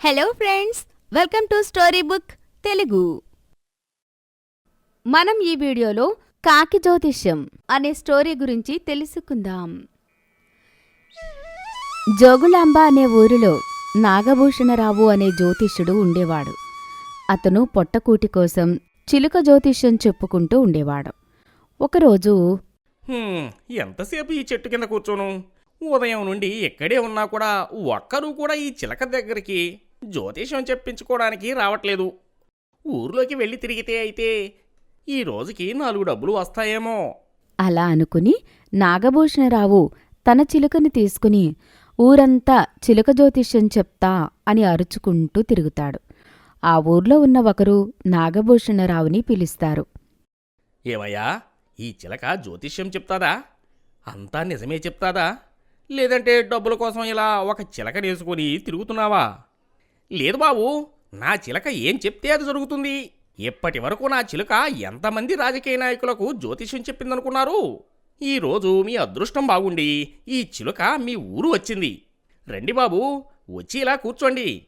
Hello friends welcome to story book Telugu మనం ఈ వీడియోలో కాకి జ్యోతిష్యం అనే స్టోరీ గురించి తెలుసుకుందాం. జోగులాంబ అనే ఊరిలో నాగభూషణరావు అనే జ్యోతిష్యుడు ఉండేవాడు. అతను పొట్టకూటి కోసం చిలుక జ్యోతిష్యం చెప్పుకుంటూ ఉండేవాడు. ఒకరోజు ఎంతసేపు ఈ చెట్టు కింద కూర్చోను? ఉదయం నుండి ఎక్కడే ఉన్నా కూడా ఒక్కరూ కూడా ఈ చిలక దగ్గరికి జ్యోతిషం చెప్పించుకోవడానికి రావట్లేదు. ఊర్లోకి వెళ్ళి తిరిగితే అయితే ఈ రోజుకి నాలుగు డబ్బులు వస్తాయేమో. అలా అనుకుని నాగభూషణరావు తన చిలుకని తీసుకుని ఊరంతా చిలుక జ్యోతిష్యం చెప్తా అని అరుచుకుంటూ తిరుగుతాడు. ఆ ఊర్లో ఉన్న ఒకరు నాగభూషణరావుని పిలుస్తారు. ఏమయ్యా ఈ చిలక జ్యోతిష్యం చెప్తాదా? అంతా నిజమే చెప్తాదా? లేదంటే డబ్బుల కోసం ఇలా ఒక చిలక నేసుకొని తిరుగుతున్నావా? లేదు బాబు నా చిలక ఏం చెప్తే అది జరుగుతుంది. ఇప్పటి వరకు నా చిలుక ఎంతమంది రాజకీయ నాయకులకు జ్యోతిష్యం చెప్పిందనుకున్నారు? ఈరోజు మీ అదృష్టం బాగుండి ఈ చిలుక మీ ఊరు వచ్చింది. రండి బాబు వచ్చి ఇలా కూర్చోండి.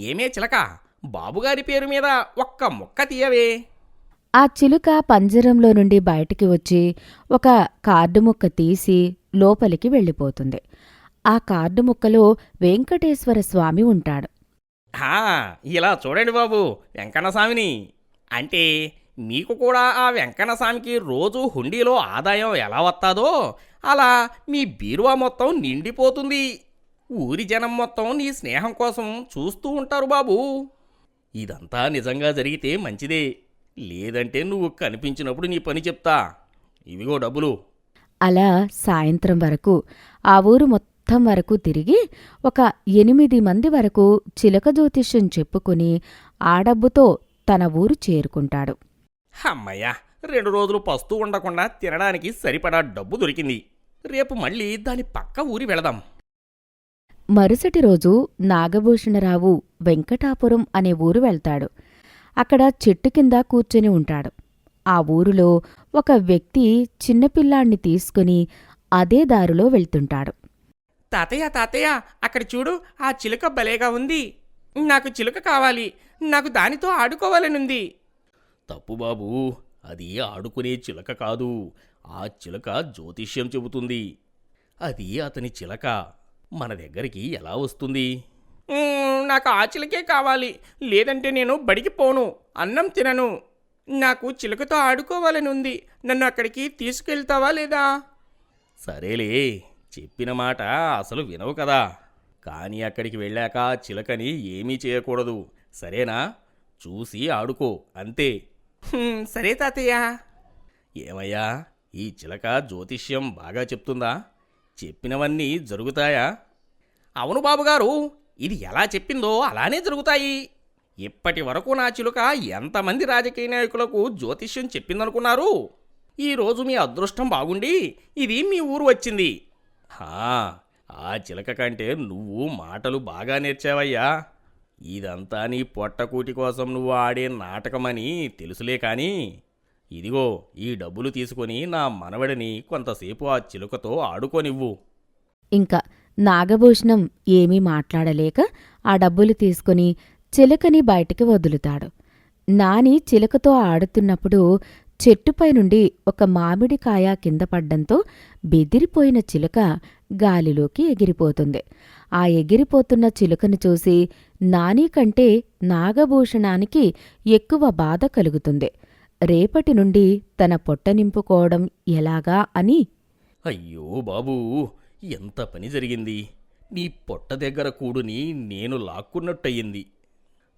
ఏమే చిలక బాబుగారి పేరు మీద ఒక్క ముక్క తీయవే. ఆ చిలుక పంజరంలో నుండి బయటికి వచ్చి ఒక కార్డు ముక్క తీసి లోపలికి వెళ్ళిపోతుంది. ఆ కార్డు ముక్కలో వెంకటేశ్వర స్వామి ఉంటాడు. హా, ఇలా చూడండి బాబు వెంకన్నస్వామిని. అంటే మీకు కూడా ఆ వెంకన్నస్వామికి రోజు హుండీలో ఆదాయం ఎలా వస్తాదో అలా మీ బీరువా మొత్తం నిండిపోతుంది. ఊరి జనం మొత్తం నీ స్నేహం కోసం చూస్తూ ఉంటారు బాబు. ఇదంతా నిజంగా జరిగితే మంచిదే. లేదంటే నువ్వు కనిపించినప్పుడు నీ పని చెప్తా. ఇవిగో డబ్బులు. అలా సాయంత్రం వరకు ఆ ఊరు మొత్తం వరకు తిరిగి ఒక ఎనిమిది మంది వరకు చిలక జ్యోతిష్యం చెప్పుకుని ఆ డబ్బుతో తన ఊరు చేరుకుంటాడు. అమ్మయ్యా రెండు రోజులు పస్తూ ఉండకుండా తినడానికి సరిపడా డబ్బు దొరికింది. రేపు మళ్ళీ దాని పక్క ఊరి వెళదాం. మరుసటి రోజు నాగభూషణరావు వెంకటాపురం అనే ఊరు వెళ్తాడు. అక్కడ చెట్టు కింద కూర్చొని ఉంటాడు. ఆ ఊరిలో ఒక వ్యక్తి చిన్నపిల్లాణ్ణి తీసుకుని అదే దారిలో వెళ్తుంటాడు. తాతయ్య తాతయ్య అక్కడ చూడు ఆ చిలుక భలేగా ఉంది. నాకు చిలుక కావాలి. నాకు దానితో ఆడుకోవాలనుంది. తప్పు బాబు అది ఆడుకునే చిలక కాదు. ఆ చిలక జ్యోతిష్యం చెబుతుంది. అది అతని చిలక. మన దగ్గరికి ఎలా వస్తుంది? నాకు ఆ చిలకే కావాలి. లేదంటే నేను బడికి పోను. అన్నం తినను. నాకు చిలుకతో ఆడుకోవాలని ఉంది నన్ను అక్కడికి తీసుకెళ్తావా లేదా? సరేలే. చెప్పిన మాట అసలు వినవు కదా. కానీ అక్కడికి వెళ్ళాక చిలకని ఏమీ చేయకూడదు. సరేనా? చూసి ఆడుకో అంతే. సరే తాతయ్య. ఏమయ్యా ఈ చిలక జ్యోతిష్యం బాగా చెప్తుందా? చెప్పినవన్నీ జరుగుతాయా? అవును బాబుగారు ఇది ఎలా చెప్పిందో అలానే జరుగుతాయి. ఇప్పటి వరకు నా చిలుక ఎంతమంది రాజకీయ నాయకులకు జ్యోతిష్యం చెప్పిందనుకున్నారు? ఈరోజు మీ అదృష్టం బాగుండి ఇది మీ ఊరు వచ్చింది. హా ఆ చిలక కంటే నువ్వు మాటలు బాగా నేర్చావయ్యా. ఇదంతా నీ పొట్టకూటి కోసం నువ్వు ఆడే నాటకమని తెలుసులే కానీ. ఇదిగో ఈ డబ్బులు తీసుకొని నా మనవడిని కొంతసేపు ఆ చిలుకతో ఆడుకోనివ్వు. ఇంకా నాగభూషణం ఏమీ మాట్లాడలేక ఆ డబ్బులు తీసుకుని చిలకని బయటికి వదులుతాడు. నాని చిలకతో ఆడుతున్నప్పుడు చెట్టుపై నుండి ఒక మామిడికాయ కింద పడ్డంతో బెదిరిపోయిన చిలుక గాలిలోకి ఎగిరిపోతుంది. ఆ ఎగిరిపోతున్న చిలుకను చూసి నాని కంటే నాగభూషణానికి ఎక్కువ బాధ కలుగుతుంది. రేపటి నుండి తన పొట్ట నింపుకోవడం ఎలాగా అని? అయ్యో బాబూ ఎంత పని జరిగింది. నీ పొట్ట దగ్గర కూడుని నేను లాక్కున్నట్టయింది.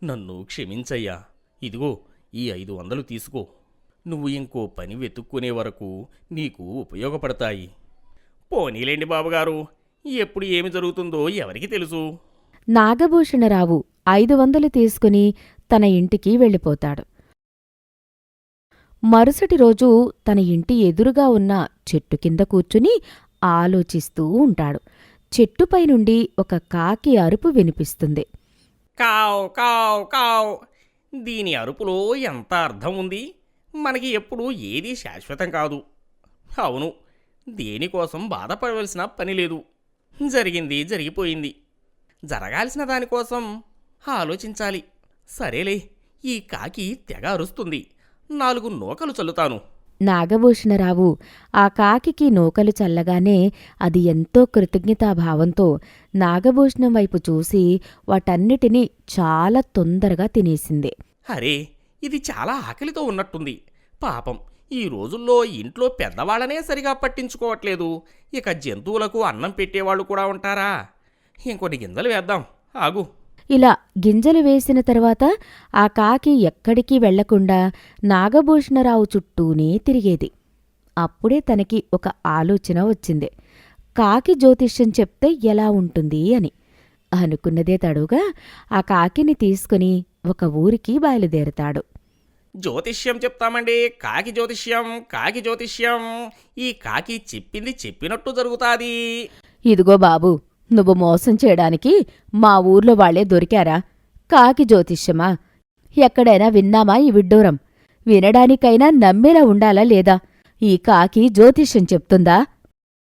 నన్ను క్షమించయ్యా. ఇదిగో ఈ ఐదు వందలు తీసుకో. నువ్వు ఇంకో పని వెతుక్కునే వరకు నీకు ఉపయోగపడతాయి. పోనీలేండి బాబుగారు ఎప్పుడు ఏమి జరుగుతుందో ఎవరికి తెలుసు? నాగభూషణరావు ఐదు వందలు తీసుకుని తన ఇంటికి వెళ్ళిపోతాడు. మరుసటి రోజు తన ఇంటి ఎదురుగా ఉన్న చెట్టు కింద కూర్చుని ఆలోచిస్తూ ఉంటాడు. చెట్టుపై నుండి ఒక కాకి అరుపు వినిపిస్తుంది. కావ్ కావ్ కావ్. దీని అరుపులో ఎంత అర్థం ఉంది? మనకి ఎప్పుడు ఏదీ శాశ్వతం కాదు. అవును దేనికోసం బాధపడవలసిన పని లేదు. జరిగింది జరిగిపోయింది. జరగాల్సిన దానికోసం ఆలోచించాలి. సరేలే ఈ కాకి తెగ అరుస్తుంది. నాలుగు నూకలు చల్లుతాను. నాగభూషణరావు ఆ కాకికి నూకలు చల్లగానే అది ఎంతో కృతజ్ఞతాభావంతో నాగభూషణం వైపు చూసి వాటన్నిటినీ చాలా తొందరగా తినేసింది. అరే ఇది చాలా ఆకలితో ఉన్నట్టుంది. పాపం ఈ రోజుల్లో ఇంట్లో పెద్దవాళ్ళనే సరిగా పట్టించుకోవట్లేదు. ఇక జంతువులకు అన్నం పెట్టేవాళ్ళు కూడా ఉంటారా? ఇంకొన్ని గింజలు వేద్దాం. ఆగు. ఇలా గింజలు వేసిన తర్వాత ఆ కాకి ఎక్కడికి వెళ్ళకుండా నాగభూషణరావు చుట్టూనే తిరిగేది. అప్పుడే తనకి ఒక ఆలోచన వచ్చింది. కాకి జ్యోతిష్యం చెప్తే ఎలా ఉంటుంది అని. అనుకున్నదే తడుగా ఆ కాకిని తీసుకుని ఒక ఊరికి బయలుదేరతాడు. జ్యోతిష్యం చెప్తామండి. కాకి జ్యోతిష్యం కాకి జ్యోతిష్యం. ఈ కాకి చెప్పింది చెప్పినట్టు జరుగుతాది. ఇదిగో బాబు నువ్వు మోసం చేయడానికి మా ఊర్లో వాళ్ళే దొరికారా? కాకి జ్యోతిష్యమా? ఎక్కడైనా విన్నామా ఈ విడ్డూరం? వినడానికైనా నమ్మేలా ఉండాలా లేదా? ఈ కాకి జ్యోతిష్యం చెప్తుందా?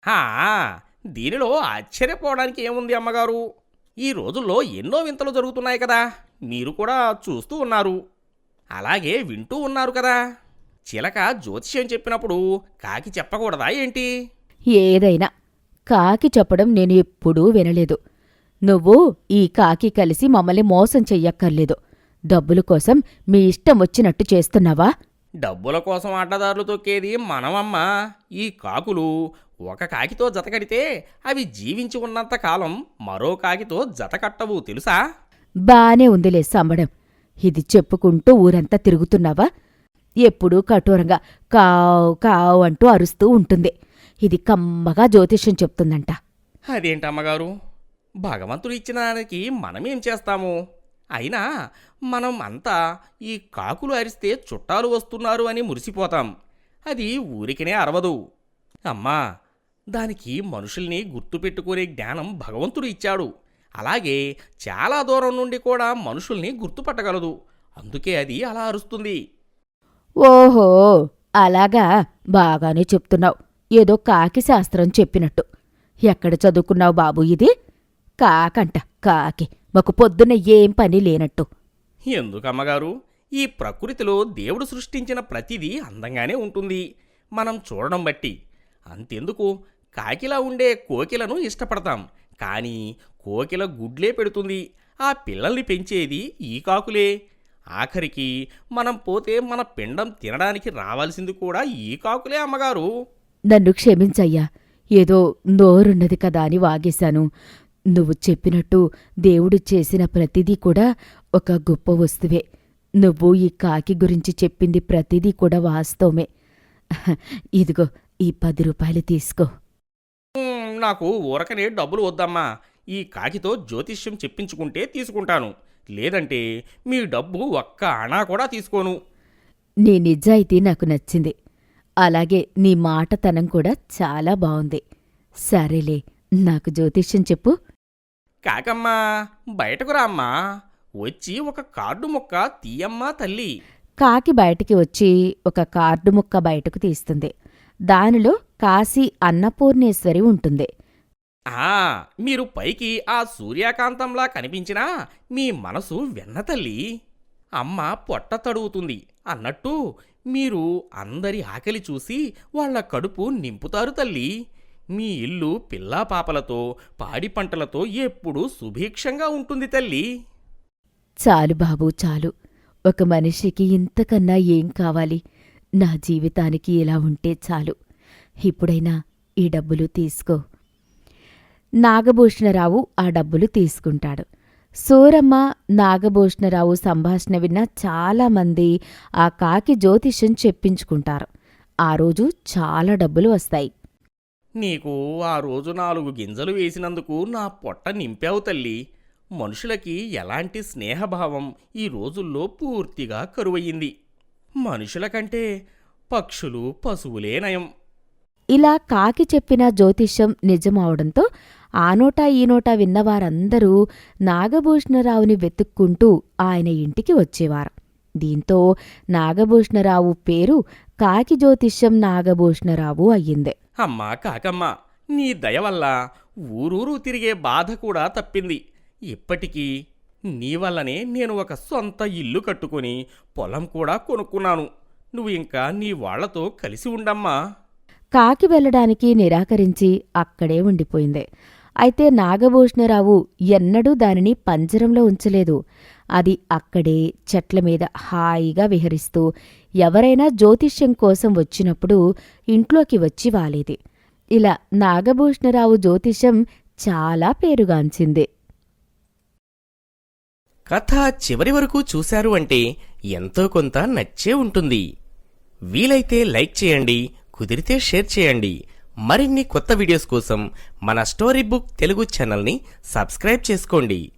హా దీనిలో ఆశ్చర్యపోవడానికి ఏముంది అమ్మగారు? ఈ రోజుల్లో ఎన్నో వింతలు జరుగుతున్నాయి కదా. మీరు కూడా చూస్తూ ఉన్నారు. అలాగే వింటూ ఉన్నారు కదా. చిలక జ్యోతిష్యం చెప్పినప్పుడు కాకి చెప్పకూడదా ఏంటి? ఏదైనా. కాకి చెప్పడం నేను ఎప్పుడూ వినలేదు. నువ్వు ఈ కాకి కలిసి మమ్మల్ని మోసం చెయ్యక్కర్లేదు. డబ్బుల కోసం మీ ఇష్టం వచ్చినట్టు చేస్తున్నావా? డబ్బుల కోసం అడ్డదారులు తొక్కేది మనమమ్మా. ఈ కాకులు ఒక కాకితో జతకడితే అవి జీవించి ఉన్నంత కాలం మరో కాకితో జతకట్టవు తెలుసా? బానే ఉందిలే సంబడం ఇది చెప్పుకుంటూ ఊరంతా తిరుగుతున్నావా? ఎప్పుడూ కఠోరంగా కావ్ కావ్ అంటూ అరుస్తూ ఉంటుంది. ఇది కమ్మగా జ్యోతిష్యం చెప్తుందంట. అదేంటమ్మగారు భగవంతుడు ఇచ్చిన దానికి మనమేం చేస్తాము? అయినా మనం అంతా ఈ కాకులు అరిస్తే చుట్టాలు వస్తున్నారు అని మురిసిపోతాం. అది ఊరికినే అరవదు. అమ్మా దానికి మనుషుల్ని గుర్తుపెట్టుకునే జ్ఞానం భగవంతుడు ఇచ్చాడు. అలాగే చాలా దూరం నుండి కూడా మనుషుల్ని గుర్తుపట్టగలదు. అందుకే అది అలా అరుస్తుంది. ఓహో అలాగా బాగానే చెప్తున్నావు. ఏదో కాకి శాస్త్రం చెప్పినట్టు. ఎక్కడ చదువుకున్నావు బాబు ఇది? కాకంట కాకి. మాకు పొద్దున్న ఏం పని లేనట్టు. ఎందుకమ్మగారు? ఈ ప్రకృతిలో దేవుడు సృష్టించిన ప్రతిదీ అందంగానే ఉంటుంది. మనం చూడడం బట్టి. అంతెందుకు? కాకిలా ఉండే కోకిలను ఇష్టపడతాం. కానీ కోకిల గుడ్లే పెడుతుంది. ఆ పిల్లల్ని పెంచేది ఈ కాకులే. ఆఖరికి మనం పోతే మన పిండం తినడానికి రావాల్సింది కూడా ఈ కాకులే అమ్మగారు. నన్ను క్షమించయ్యా. ఏదో నోరున్నది కదా అని వాగేశాను. నువ్వు చెప్పినట్టు దేవుడు చేసిన ప్రతిదీ కూడా ఒక గొప్ప వస్తువే. నువ్వు ఈ కాకి గురించి చెప్పింది ప్రతిదీ కూడా వాస్తవమే. ఇదిగో ఈ పది రూపాయలు తీసుకో. నాకు ఊరకనే డబ్బులు వద్దమ్మా. ఈ కాకితో జ్యోతిష్యం చెప్పించుకుంటే తీసుకుంటాను. లేదంటే మీ డబ్బు ఒక్క అణా కూడా తీసుకోను. నీ నిజాయితీ నాకు నచ్చింది. అలాగే నీ మాటతనం కూడా చాలా బావుంది. సరేలే నాకు జ్యోతిష్యం చెప్పు. కాకమ్మా బయటకు రామ్మా. వచ్చి ఒక కార్డు ముక్క తీయమ్మా తల్లి. కాకి బయటికి వచ్చి ఒక కార్డు ముక్క బయటకు తీస్తుంది. దానిలో కాశీ అన్నపూర్ణేశ్వరి ఉంటుంది. ఆ మీరు పైకి ఆ సూర్యకాంతంలా కనిపించినా మీ మనసు వెన్నతల్లి అమ్మ పొట్ట తడుగుతుంది అన్నట్టు మీరు అందరి ఆకలి చూసి వాళ్ళ కడుపు నింపుతారు తల్లి. మీ ఇల్లు పిల్లా పాపలతో పాడి పంటలతో ఎప్పుడూ సుభిక్షంగా ఉంటుంది తల్లి. చాలు బాబూ చాలు. ఒక మనిషికి ఇంతకన్నా ఏం కావాలి? నా జీవితానికి ఇలా ఉంటే చాలు. ఇప్పుడైనా ఈ డబ్బులు తీసుకో. నాగభూషణరావు ఆ డబ్బులు తీసుకుంటాడు. సూరమ్మ నాగభూషణరావు సంభాషణ విన్న చాలామంది ఆ కాకి జ్యోతిష్యం చెప్పించుకుంటారు. ఆ రోజు చాలా డబ్బులు వస్తాయి. నీకు ఆ రోజు నాలుగు గింజలు వేసినందుకు నా పొట్ట నింపావు తల్లి. మనుషులకి ఎలాంటి స్నేహభావం ఈ రోజుల్లో పూర్తిగా కరువయ్యింది. మనుషుల కంటే పక్షులు పశువులే నయం. ఇలా కాకి చెప్పిన జ్యోతిష్యం నిజమవడంతో ఆ నోటా ఈ నోటా విన్నవారందరూ నాగభూషణరావుని వెతుక్కుంటూ ఆయన ఇంటికి వచ్చేవారు. దీంతో నాగభూషణరావు పేరు కాకి జ్యోతిష్యం నాగభూషణరావు అయ్యింది. అమ్మా కాకమ్మ నీ దయ వల్ల ఊరూరు తిరిగే బాధ కూడా తప్పింది. ఇప్పటికీ నీ వల్లనే నేను ఒక సొంత ఇల్లు కట్టుకొని పొలం కూడా కొనుక్కున్నాను. నువ్వు ఇంకా నీ వాళ్ళతో కలిసి ఉండమ్మా. కాకి వెళ్ళడానికి నిరాకరించి అక్కడే ఉండిపోయింది. అయితే నాగభూషణరావు ఎన్నడూ దానిని పంజరంలో ఉంచలేదు. అది అక్కడే చెట్ల మీద హాయిగా విహరిస్తూ ఎవరైనా జ్యోతిష్యం కోసం వచ్చినప్పుడు ఇంట్లోకి వచ్చి వాలేది. ఇలా నాగభూషణరావు జ్యోతిష్యం చాలా పేరుగాంచింది. కథ చివరి వరకు చూశారు అంటే ఎంతో కొంత నచ్చే ఉంటుంది. వీలైతే లైక్ చేయండి కుదిరితే షేర్ చేయండి. మరిన్ని కొత్త వీడియోస్ కోసం మన స్టోరీ బుక్ తెలుగు ఛానల్ని సబ్స్క్రైబ్ చేసుకోండి.